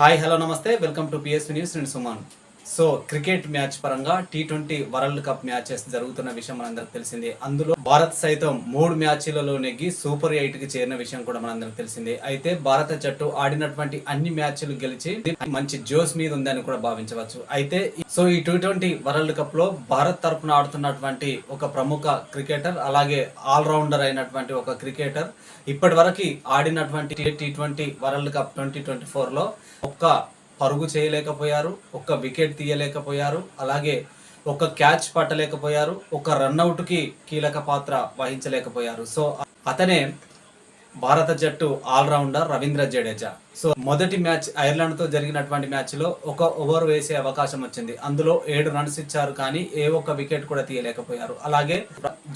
Hi hello నమస్తే. Welcome to PSP news నేను Suman. So cricket match పరంగా T twenty world cup matches జరుగుతున్న విషయం మనందరికి తెలిసిందే. అందులో భారత్ సైతం మూడు మ్యాచ్లలో నెగ్గి సూపర్ ఎయిట్కి చేరిన విషయం కూడా మనందరికి తెలిసిందే. అయితే భారత జట్టు ఆడినటువంటి అన్ని మ్యాచ్లు గెలిచి మంచి జోస్ మీద ఉందని కూడా భావించవచ్చు. అయితే సో ఈ టీ ట్వంటీ వరల్డ్ కప్లో భారత్ తరపున ఆడుతున్నటువంటి ఒక ప్రముఖ క్రికెటర్ అలాగే ఆల్రౌండర్ అయినటువంటి ఒక క్రికెటర్ ఇప్పటి వరకు ఆడినటువంటి T twenty world cup twenty twenty ఫోర్లో ఒక్క పరుగు చేయలేకపోయారు ఒక్క వికెట్ తీయలేకపోయారు అలాగే ఒక క్యాచ్ పట్టలేకపోయారు ఒక రన్అట్కి కీలక పాత్ర వహించలేకపోయారు. సో అతనే భారత జట్టు ఆల్రౌండర్ రవీంద్ర జడేజా. సో మొదటి మ్యాచ్ ఐర్లాండ్తో జరిగినటువంటి మ్యాచ్లో ఒక ఓవర్ వేసే అవకాశం వచ్చింది. అందులో ఏడు రన్స్ ఇచ్చారు కానీ ఏ ఒక్క వికెట్ కూడా తీయలేకపోయారు. అలాగే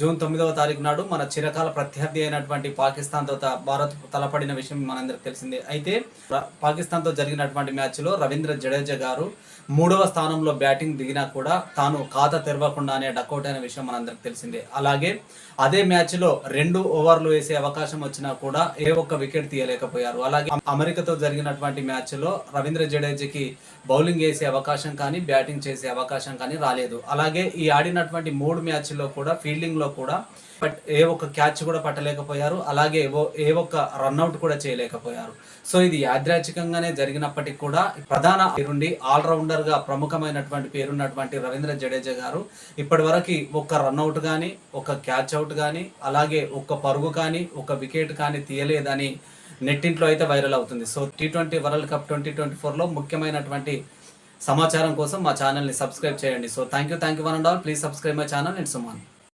జూన్ తొమ్మిదవ తారీఖు నాడు మన చిరకాల ప్రత్యర్థి అయినటువంటి పాకిస్తాన్తో భారత్ తలపడిన విషయం మనందరికి తెలిసిందే. అయితే పాకిస్తాన్తో జరిగినటువంటి మ్యాచ్లో రవీంద్ర జడేజా గారు మూడవ స్థానంలో బ్యాటింగ్ దిగినా కూడా తాను ఖాతా తెరవకుండానే డకౌట్ అయిన విషయం మనందరికి తెలిసిందే. అలాగే అదే మ్యాచ్లో రెండు ఓవర్లు వేసే అవకాశం వచ్చినా కూడా ఏ ఒక్క వికెట్ తీయలేకపోయారు. అలాగే అమెరికాతో జరిగినటువంటి మ్యాచ్లో రవీంద్ర జడేజాకి బౌలింగ్ వేసే అవకాశం కానీ బ్యాటింగ్ చేసే అవకాశం కానీ రాలేదు. అలాగే ఈ ఆడినటువంటి మూడు మ్యాచ్ల్లో కూడా ఫీల్డింగ్లో కూడా బట్ ఏ ఒక్క క్యాచ్ కూడా పట్టలేకపోయారు. అలాగే ఓ- ఏ ఒక్క రన్అట్ కూడా చేయలేకపోయారు. సో ఇది యాదృచ్ఛికంగానే జరిగినప్పటికీ కూడా ప్రధాన పేరుండి ఆల్రౌండర్గా ప్రముఖమైనటువంటి పేరున్నటువంటి రవీంద్ర జడేజా గారు ఇప్పటి వరకు ఒక్క రన్అట్ కానీ ఒక క్యాచ్ అవుట్ కానీ అలాగే ఒక్క పరుగు కానీ ఒక వికెట్ కానీ తీయలేదని నెట్టింట్లో అయితే వైరల్ అవుతుంది. So T twenty world cup twenty twenty ఫోర్లో ముఖ్యమైనటువంటి సమాచారం కోసం మా ఛానల్ని సబ్స్క్రైబ్ చేయండి. So thank you thank you one and all. Please subscribe my channel. And Suman.